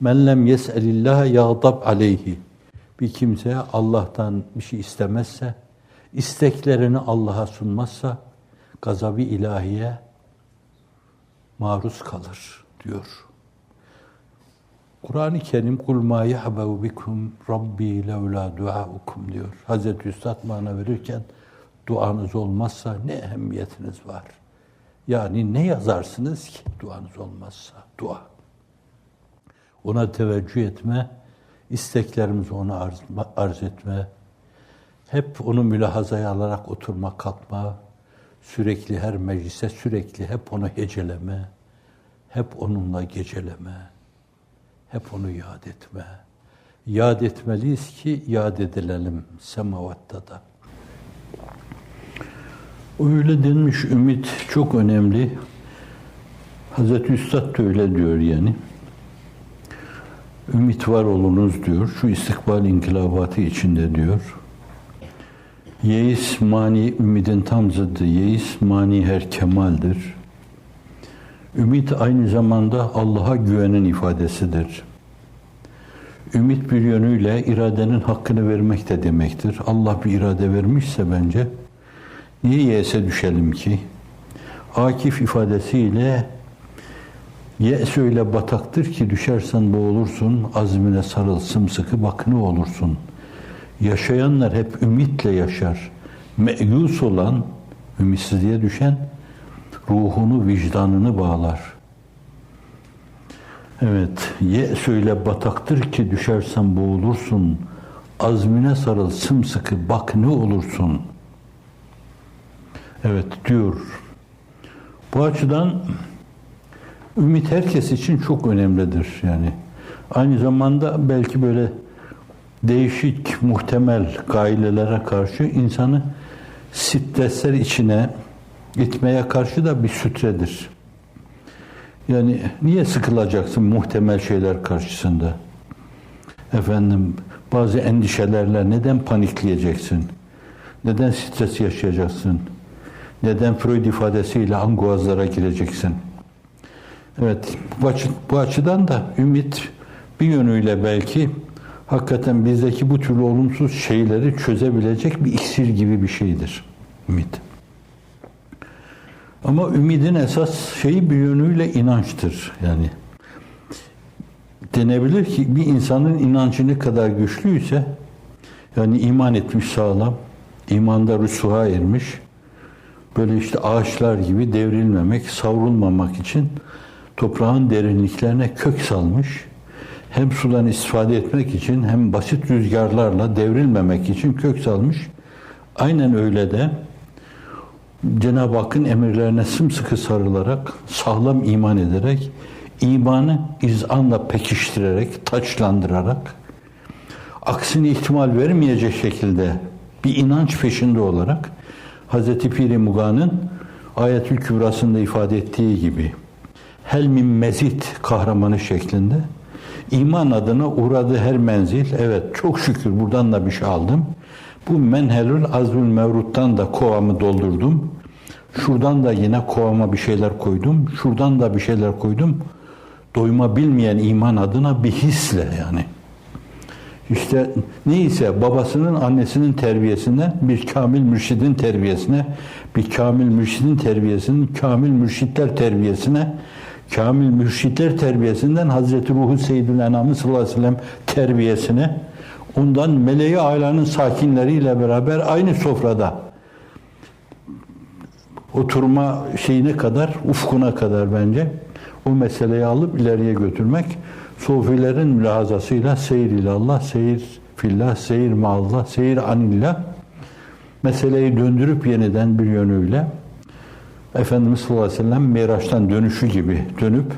Men lem yes'elillah yağdab aleyhi. Bir kimse Allah'tan bir şey istemezse, isteklerini Allah'a sunmazsa gazabı ilahiye maruz kalır diyor. Kur'an-ı Kerim kul ma yahbevu bikum rabbi levla duaukum diyor. Hazreti Üstad mana verirken duanız olmazsa ne ehemmiyetiniz var? Yani ne yazarsınız ki duanız olmazsa? Dua. Ona teveccüh etme, isteklerimizi ona arz, arz etme, hep onu mülahazaya alarak oturma, kalkma, sürekli her meclise sürekli hep onu heceleme, hep onunla geceleme, hep onu yad etme. Yad etmeliyiz ki yad edilelim semavatta da. Öyle denmiş ümit çok önemli. Hazreti Üstad da öyle diyor yani. Ümit var olunuz diyor. Şu istikbal inkılabatı içinde diyor. Yeis mani ümidin tam zıddı. Yeis mani her kemaldir. Ümit aynı zamanda Allah'a güvenin ifadesidir. Ümit bir yönüyle iradenin hakkını vermek de demektir. Allah bir irade vermişse bence niye yese düşelim ki? Akif ifadesiyle Yes öyle bataktır ki düşersen boğulursun, azmine sarıl sımsıkı bak ne olursun. Yaşayanlar hep ümitle yaşar. Meyus olan, ümitsizliğe düşen ruhunu, vicdanını bağlar. Evet, ye söyle bataktır ki düşersen boğulursun. Azmine sarıl sımsıkı bak ne olursun. Evet diyor. Bu açıdan ümit herkes için çok önemlidir yani. Aynı zamanda belki böyle değişik muhtemel gailelere karşı insanı stresler içine gitmeye karşı da bir sütredir. Yani niye sıkılacaksın muhtemel şeyler karşısında? Efendim bazı endişelerle neden panikleyeceksin? Neden stres yaşayacaksın? Neden Freud ifadesiyle anguazlara gireceksin? Evet, bu, açı, bu açıdan da ümit bir yönüyle belki hakikaten bizdeki bu türlü olumsuz şeyleri çözebilecek bir iksir gibi bir şeydir ümit. Ama ümidin esas şeyi bir yönüyle inançtır. Yani denebilir ki bir insanın inancı kadar güçlüyse yani iman etmiş sağlam, imanda rüsuha ermiş, böyle işte ağaçlar gibi devrilmemek, savrulmamak için toprağın derinliklerine kök salmış, hem sudan istifade etmek için hem basit rüzgarlarla devrilmemek için kök salmış. Aynen öyle de Cenab-ı Hakk'ın emirlerine sımsıkı sarılarak, sağlam iman ederek, imanı izanla pekiştirerek, taçlandırarak, aksini ihtimal vermeyecek şekilde bir inanç peşinde olarak Hz. Piri Muga'nın Ayetül Kübrası'nda ifade ettiği gibi hel min mezit kahramanı şeklinde iman adına uğradığı her menzil evet çok şükür buradan da bir şey aldım. Bu menhelül azmül mevruttan da kovamı doldurdum. Şuradan da yine kovama bir şeyler koydum. Şuradan da bir şeyler koydum. Doyma bilmeyen iman adına bir hisle yani. İşte neyse babasının annesinin terbiyesinden bir kamil mürşidin terbiyesine, bir kamil mürşidin terbiyesinin kamil mürşitler terbiyesine, kamil mürşitler terbiyesinden Hazreti Ruhu Seyyidül Enam'ın sallallahu aleyhi ve sellem terbiyesine, ondan meleği ailenin sakinleriyle beraber aynı sofrada oturma şeyine kadar, ufkuna kadar bence o meseleyi alıp ileriye götürmek Sufilerin mülahazasıyla seyir ile Allah, seyir fillah, seyir maallah, seyir anillah meseleyi döndürüp yeniden bir yönüyle Efendimiz sallallahu aleyhi ve sellem Miraç'tan dönüşü gibi dönüp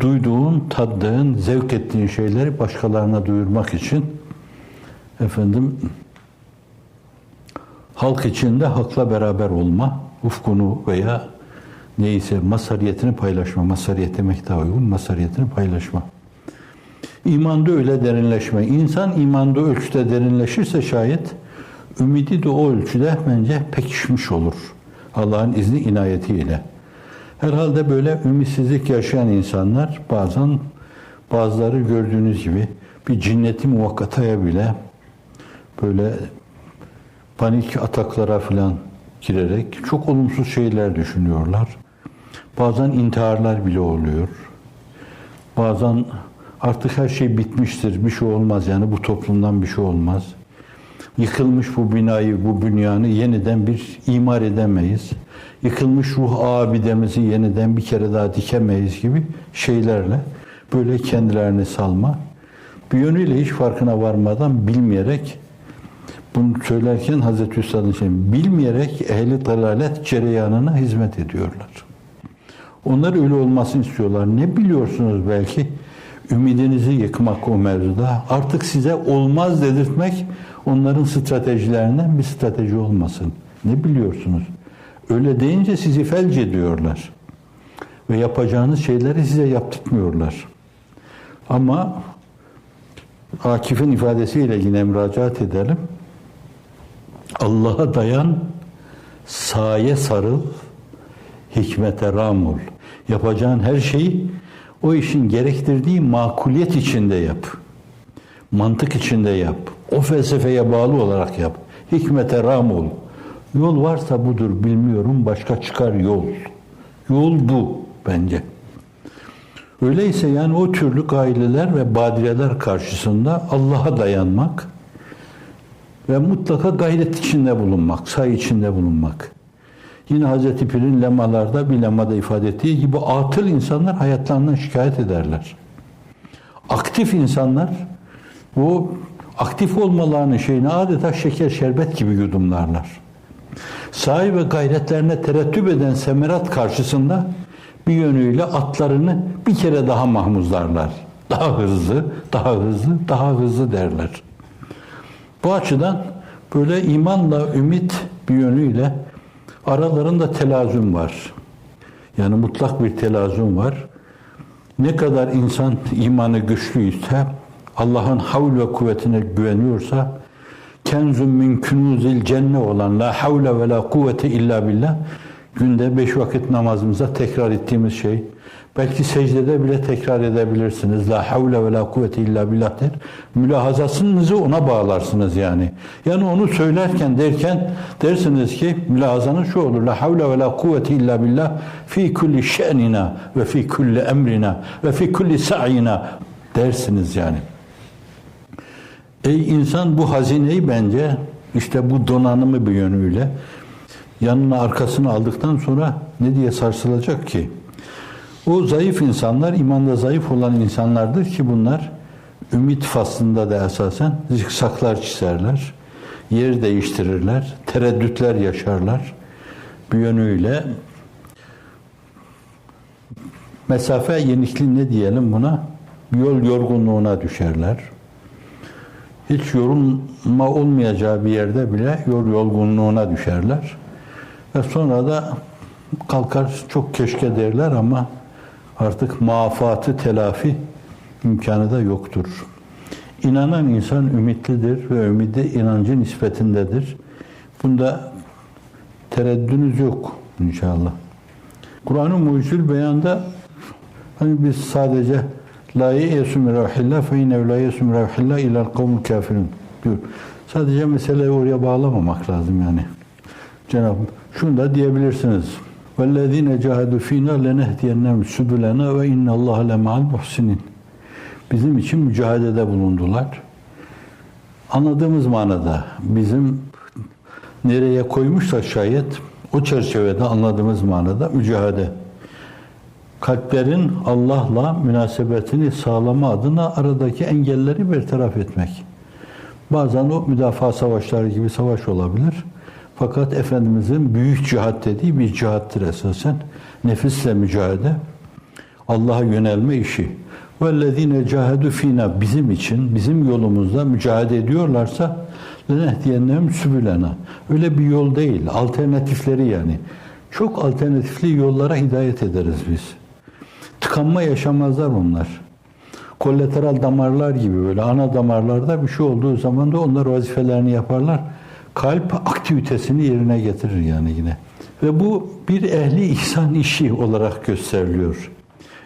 duyduğun, tattığın, zevk ettiğin şeyleri başkalarına duyurmak için efendim halk içinde hakla beraber olma, ufkunu veya neyse masariyetini paylaşma, masariyet demek daha uygun, masariyetini paylaşma. İmanda öyle derinleşme. İnsan imanda ölçüde derinleşirse şayet ümidi de o ölçüde bence pekişmiş olur. Allah'ın izni inayetiyle. Herhalde böyle ümitsizlik yaşayan insanlar bazen Bazıları gördüğünüz gibi bir cinneti muvakkataya bile böyle panik ataklara falan girerek çok olumsuz şeyler düşünüyorlar. Bazen intiharlar bile oluyor. Bazen artık her şey bitmiştir, bir şey olmaz yani bu toplumdan bir şey olmaz. Yıkılmış bu binayı, bu bünyanı yeniden bir imar edemeyiz. Yıkılmış ruh abidemizi yeniden bir kere daha dikemeyiz gibi şeylerle böyle kendilerini salma. Bir yönüyle hiç farkına varmadan bilmeyerek bunu söylerken Hazreti Üstad'ın şey, bilmeyerek ehli dalalet cereyanına hizmet ediyorlar. Onlar öyle olmasını istiyorlar. Ne biliyorsunuz belki? Ümidinizi yıkmak o mevzuda. Artık size olmaz dedirtmek onların stratejilerinden bir strateji olmasın. Ne biliyorsunuz? Öyle deyince sizi felç ediyorlar. Ve yapacağınız şeyleri size yaptırtmıyorlar. Ama Akif'in ifadesiyle yine müracaat edelim. Allah'a dayan, saye sarıl, hikmete ram ol. Yapacağın her şeyi o işin gerektirdiği makuliyet içinde yap. Mantık içinde yap. O felsefeye bağlı olarak yap. Hikmete ram ol. Yol varsa budur bilmiyorum başka çıkar yol. Yol bu bence. Öyleyse yani o türlü gaileler ve badireler karşısında Allah'a dayanmak ve mutlaka gayret içinde bulunmak, say içinde bulunmak. Yine Hazreti Pir'in lemalarda bir lemada ifade ettiği gibi atıl insanlar hayatlarından şikayet ederler. Aktif insanlar bu aktif olmalarının şeyini adeta şeker şerbet gibi yudumlarlar. Sahi ve gayretlerine terettüp eden semerat karşısında bir yönüyle atlarını bir kere daha mahmuzlarlar. Daha hızlı, daha hızlı, daha hızlı derler. Bu açıdan böyle imanla ümit bir yönüyle aralarında telazüm var. Yani mutlak bir telazüm var. Ne kadar insan imanı güçlüyse, Allah'ın havl ve kuvvetine güveniyorsa, kenzun min kunuzil cenne olan la havle ve la kuvvete illa billah günde beş vakit namazımıza tekrar ettiğimiz şey. Belki secdede bile tekrar edebilirsiniz. La havle ve la kuvvete illa billah der. Mülahazasınızı ona bağlarsınız yani. Yani onu söylerken derken dersiniz ki mülahazanız şu olur. La havle ve la kuvvete illa billah fi kulli şe'nina ve fi kulli emrina ve fi kulli sa'yina dersiniz yani. Ey insan bu hazineyi bence işte bu donanımı bir yönüyle yanına arkasını aldıktan sonra ne diye sarsılacak ki? O zayıf insanlar, imanda zayıf olan insanlardır ki bunlar ümit faslında da esasen zikzaklar çizerler, yer değiştirirler, tereddütler yaşarlar. Bir yönüyle mesafe yenikli ne diyelim buna? Yol yorgunluğuna düşerler. Hiç yorulma olmayacağı bir yerde bile yol yorgunluğuna düşerler. Ve sonra da kalkar çok keşke derler ama artık maafatı telafi imkanı da yoktur. İnanan insan ümitlidir ve ümidi inancın nispetindedir. Bunda tereddünüz yok inşallah. Kur'an-ı Mucizül Beyan'da hani biz sadece la ye'esu min ravhillah fe innehu la ye'esu min ravhillah ilal kavmul kafirun diyor. Sadece meseleyi oraya bağlamamak lazım yani. Cenab-ı şunu da diyebilirsiniz. وَالَّذ۪ينَ جَاهَدُوا ف۪ينَا لَنَهْدِيَنَّهُمْ سُبُلَنَا وَاِنَّ اللّٰهَ لَمَعَ الْمُحْسِنِينَ Bizim için mücadelede bulundular. Anladığımız manada bizim nereye koymuşsa şayet o çerçevede anladığımız manada mücadele. Kalplerin Allah'la münasebetini sağlama adına aradaki engelleri bertaraf etmek. Bazen o müdafaa savaşları gibi savaş olabilir. Fakat Efendimizin büyük cihat dediği bir cihattır esasen. Nefisle mücadele, Allah'a yönelme işi. وَالَّذ۪ينَ جَاهَدُ fina Bizim için, bizim yolumuzda mücadele ediyorlarsa لَنَهْدِيَنَّهُمْ sübülena. Öyle bir yol değil, alternatifleri yani. Çok alternatifli yollara hidayet ederiz biz. Tıkanma yaşamazlar onlar. Kolateral damarlar gibi böyle ana damarlarda bir şey olduğu zaman da onlar vazifelerini yaparlar kalp aktivitesini yerine getirir yani yine. Ve bu bir ehli ihsan işi olarak gösteriliyor.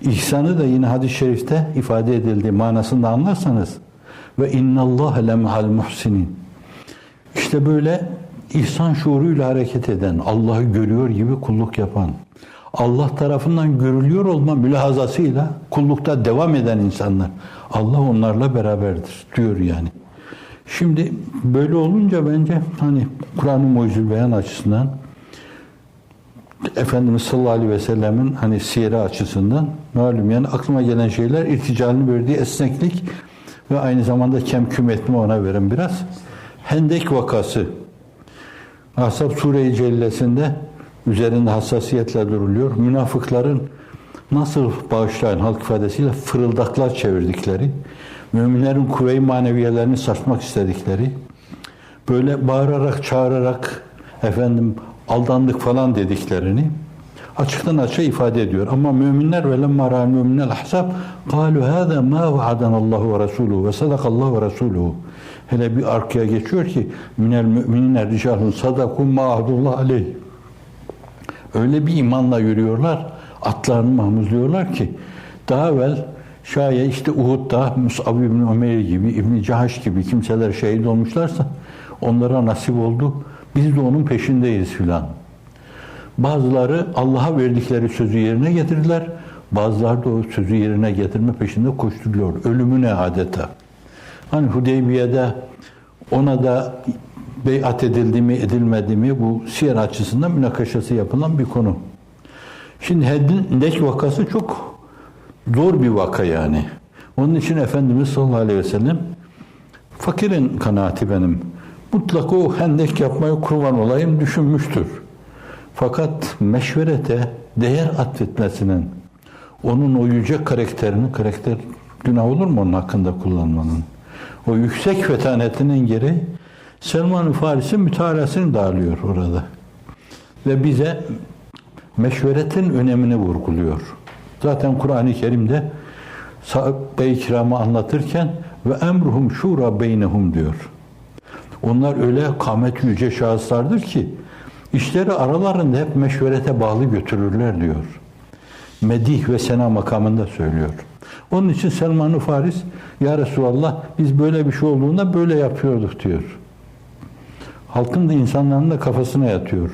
İhsanı da yine hadis-i şerifte ifade edildiği manasında anlarsanız ve innallâhe lem'al muhsinin. İşte böyle ihsan şuuruyla hareket eden, Allah'ı görüyor gibi kulluk yapan, Allah tarafından görülüyor olma mülahazasıyla kullukta devam eden insanlar. Allah onlarla beraberdir diyor yani. Şimdi böyle olunca bence hani Kur'an-ı Mucizül Beyan açısından Efendimiz sallallahu aleyhi ve sellemin hani siyeri açısından malum yani aklıma gelen şeyler irticalini verdiği esneklik ve aynı zamanda kemküm etme ona veren biraz. Hendek vakası. Ashab Sure-i Cellesi'nde üzerinde hassasiyetle duruluyor. Münafıkların nasıl bağışlayan halk ifadesiyle fırıldaklar çevirdikleri, müminlerin kuvve-i maneviyelerini sarsmak istedikleri, böyle bağırarak, çağırarak efendim aldandık falan dediklerini açıktan açığa ifade ediyor. Ama müminler ve lemma ra'al müminel ahzab kalu hâzâ mâ vaadana Allahu ve Resuluhu ve sadakallahu ve Resuluhu. Hele bir arkaya geçiyor ki minel müminine ricalun sadakum ma ahdullah aleyh. Öyle bir imanla yürüyorlar, atlarını mahmuzluyorlar ki daha evvel şayet işte Uhud'da Mus'ab ibn Ömer gibi, İbn Cahaş gibi kimseler şehit olmuşlarsa onlara nasip oldu. Biz de onun peşindeyiz filan. Bazıları Allah'a verdikleri sözü yerine getirdiler. Bazıları da o sözü yerine getirme peşinde koşturuyor. Ölümüne adeta. Hani Hudeybiye'de ona da beyat edildi mi edilmedi mi bu siyer açısından münakaşası yapılan bir konu. Şimdi Hendek vakası çok zor bir vaka yani. Onun için Efendimiz sallallahu aleyhi ve sellem fakirin kanaati benim. Mutlaka o hendek yapmayı kurban olayım düşünmüştür. Fakat meşverete değer atfetmesinin, onun o yüce karakterini, karakter günah olur mu onun hakkında kullanmanın? O yüksek fetanetinin geri Selman-ı Faris'in mütalasını dağılıyor orada. Ve bize meşveretin önemini vurguluyor. Zaten Kur'an-ı Kerim'de sahabe-i kiramı anlatırken ve emruhum şura beynehum diyor. Onlar öyle kamet yüce şahıslardır ki işleri aralarında hep meşverete bağlı götürürler diyor. Medih ve sena makamında söylüyor. Onun için Selman-ı Faris Ya Resulallah biz böyle bir şey olduğunda böyle yapıyorduk diyor. Halkın da insanların da kafasına yatıyor.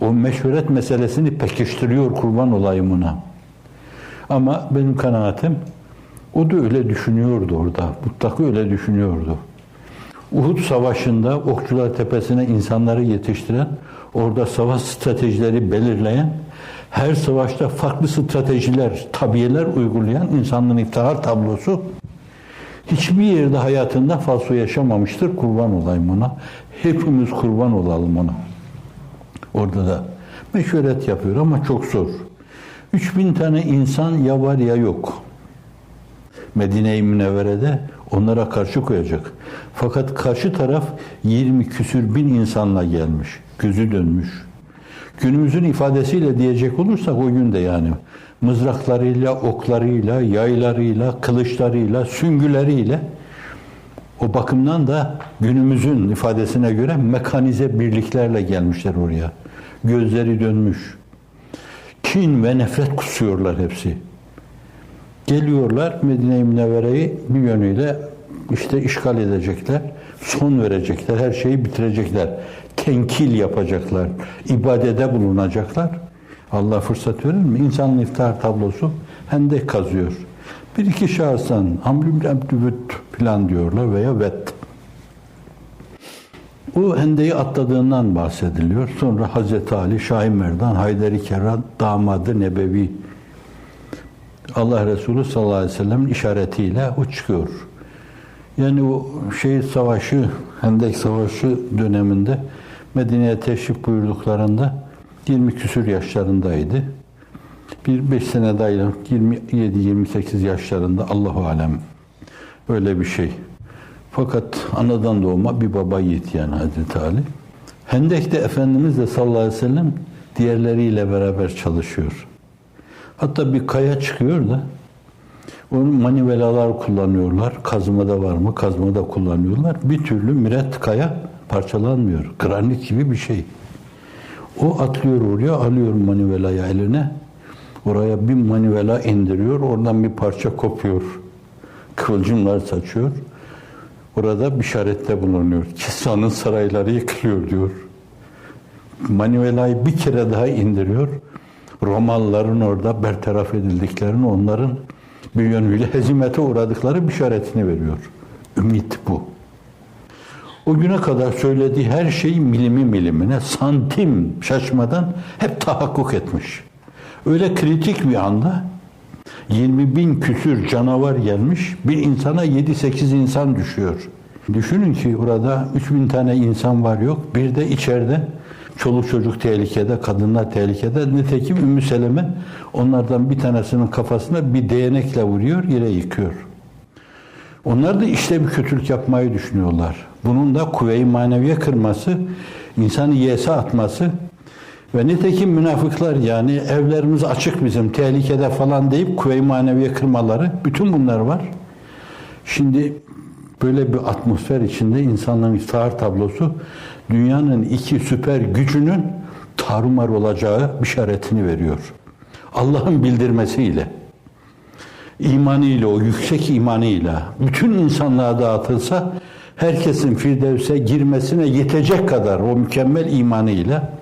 O meşveret meselesini pekiştiriyor kurban olayım ona. Ama benim kanaatim o da öyle düşünüyordu orada. Mutlaka öyle düşünüyordu. Uhud Savaşı'nda Okçular Tepesi'ne insanları yetiştiren, orada savaş stratejileri belirleyen, her savaşta farklı stratejiler, tabiyeler uygulayan insanlığın iftihar tablosu hiçbir yerde hayatında falso yaşamamıştır. Kurban olayım ona. Hepimiz kurban olalım ona. Orada da meşveret yapıyor ama çok zor. 3000 tane insan ya var ya yok. Medine-i Münevvere'de onlara karşı koyacak. Fakat karşı taraf 20 küsür bin insanla gelmiş. Gözü dönmüş. Günümüzün ifadesiyle diyecek olursak o gün de yani mızraklarıyla, oklarıyla, yaylarıyla, kılıçlarıyla, süngüleriyle o bakımdan da günümüzün ifadesine göre mekanize birliklerle gelmişler oraya. Gözleri dönmüş. Kin ve nefret kusuyorlar hepsi. Geliyorlar Medine-i Münevvere'yi bir yönüyle işte işgal edecekler, son verecekler, her şeyi bitirecekler. Tenkil yapacaklar, ibadete bulunacaklar. Allah fırsat verir mi? İnsanın iftihar tablosu hendek kazıyor. Bir iki şahıstan Amr Abdüvüt plan diyorlar veya vet. O hendeyi atladığından bahsediliyor. Sonra Hazreti Ali, Şahin Merdan, Hayderi Kerran, damadı Nebevi Allah Resulü sallallahu aleyhi ve sellem'in işaretiyle o çıkıyor. Yani o şey savaşı, Hendek Savaşı döneminde Medine'ye teşrif buyurduklarında 20 küsür yaşlarındaydı. Bir beş sene daha 27-28 yaşlarında Allahu alem. Öyle bir şey. Fakat anadan doğma bir baba yiğit yani Hazreti Ali. Hendek'te Efendimiz de sallallahu aleyhi ve sellem diğerleriyle beraber çalışıyor. Hatta bir kaya çıkıyor da onu manivelalar kullanıyorlar. Kazmada var mı? Kazmada kullanıyorlar. Bir türlü miret kaya parçalanmıyor. Granit gibi bir şey. O atlıyor oraya, alıyor manivelaya eline. Oraya bir manivela indiriyor, oradan bir parça kopuyor. Kıvılcımlar saçıyor. Orada bir işarette bulunuyor. Kisra'nın sarayları yıkılıyor diyor. Manivelayı bir kere daha indiriyor. Romalıların orada bertaraf edildiklerini, onların bir yönüyle hezimete uğradıkları bir işaretini veriyor. Ümit bu. O güne kadar söylediği her şey milimi milimine, santim şaşmadan hep tahakkuk etmiş. Öyle kritik bir anda 20 bin küsür canavar gelmiş, bir insana 7-8 insan düşüyor. Düşünün ki orada 3 bin tane insan var yok, bir de içeride çoluk çocuk tehlikede, kadınlar tehlikede. Nitekim Ümmü Seleme onlardan bir tanesinin kafasına bir değnekle vuruyor, yere yıkıyor. Onlar da işte bir kötülük yapmayı düşünüyorlar. Bunun da kuvve-i maneviye kırması, insanı yese atması ve nitekim münafıklar yani evlerimiz açık bizim tehlikede falan deyip kuvve-i maneviye kırmaları bütün bunlar var. Şimdi böyle bir atmosfer içinde insanların iftihar tablosu dünyanın iki süper gücünün tarumar olacağı işaretini veriyor. Allah'ın bildirmesiyle imanıyla, o yüksek imanıyla bütün insanlığa dağıtılsa herkesin Firdevs'e girmesine yetecek kadar o mükemmel imanıyla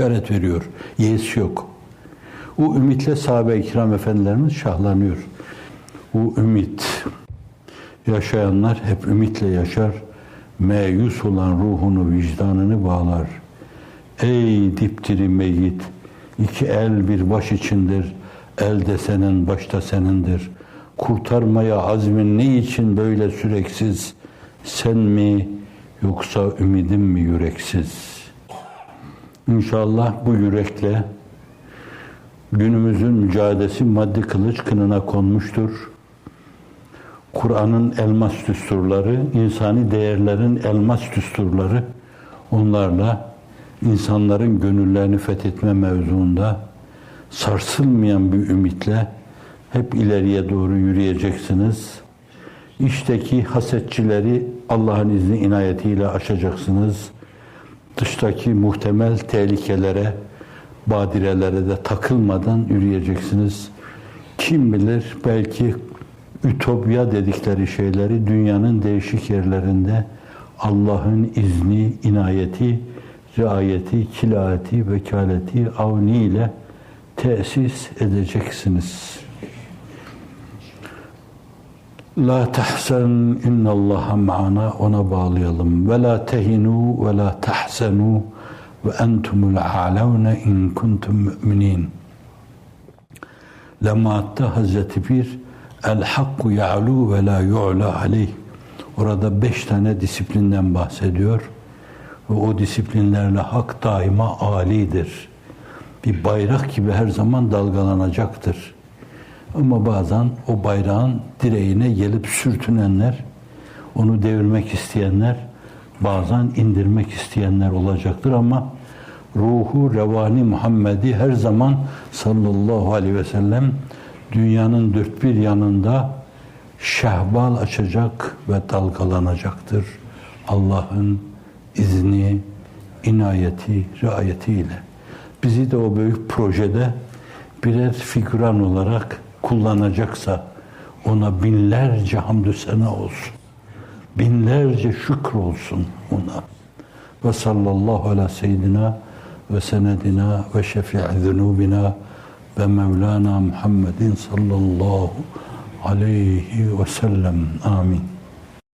işaret veriyor. Yes yok. O ümitle sahabe-i kiram efendilerimiz şahlanıyor. O ümit. Yaşayanlar hep ümitle yaşar. Meyus olan ruhunu, vicdanını bağlar. Ey dipdiri meyyit, iki el bir baş içindir. El de senin, baş da senindir. Kurtarmaya azmin ne için böyle süreksiz? Sen mi yoksa ümidim mi yüreksiz? İnşallah bu yürekle günümüzün mücadelesi maddi kılıç kınına konmuştur. Kur'an'ın elmas düsturları, insani değerlerin elmas düsturları onlarla insanların gönüllerini fethetme mevzuunda sarsılmayan bir ümitle hep ileriye doğru yürüyeceksiniz. İçteki hasetçileri Allah'ın izni inayetiyle aşacaksınız. Dıştaki muhtemel tehlikelere, badirelere de takılmadan yürüyeceksiniz. Kim bilir belki ütopya dedikleri şeyleri dünyanın değişik yerlerinde Allah'ın izni, inayeti, riayeti, kilayeti, vekaleti, avni ile tesis edeceksiniz. La tahsen innallaha ma'ana ona bağlayalım. Ve la tehinu ve la tahsenu ve entumul a'lavne in kuntum mu'minin. Lemaat'ta Hazreti Bir El hakku ya'lu ve la yu'la aleyh. Orada beş tane disiplinden bahsediyor. Ve o disiplinlerle hak daima alidir. Bir bayrak gibi her zaman dalgalanacaktır. Ama bazen o bayrağın direğine gelip sürtünenler, onu devirmek isteyenler, bazen indirmek isteyenler olacaktır ama ruhu revani Muhammed'i her zaman sallallahu aleyhi ve sellem dünyanın dört bir yanında şehbal açacak ve dalgalanacaktır. Allah'ın izni, inayeti, riayetiyle. Bizi de o büyük projede birer figüran olarak kullanacaksa ona binlerce hamdü sena olsun. Binlerce şükür olsun ona. Ve sallallahu ala seyyidina ve senedina ve şefi'i zunubina ve Mevlana Muhammedin sallallahu aleyhi ve sellem. Amin.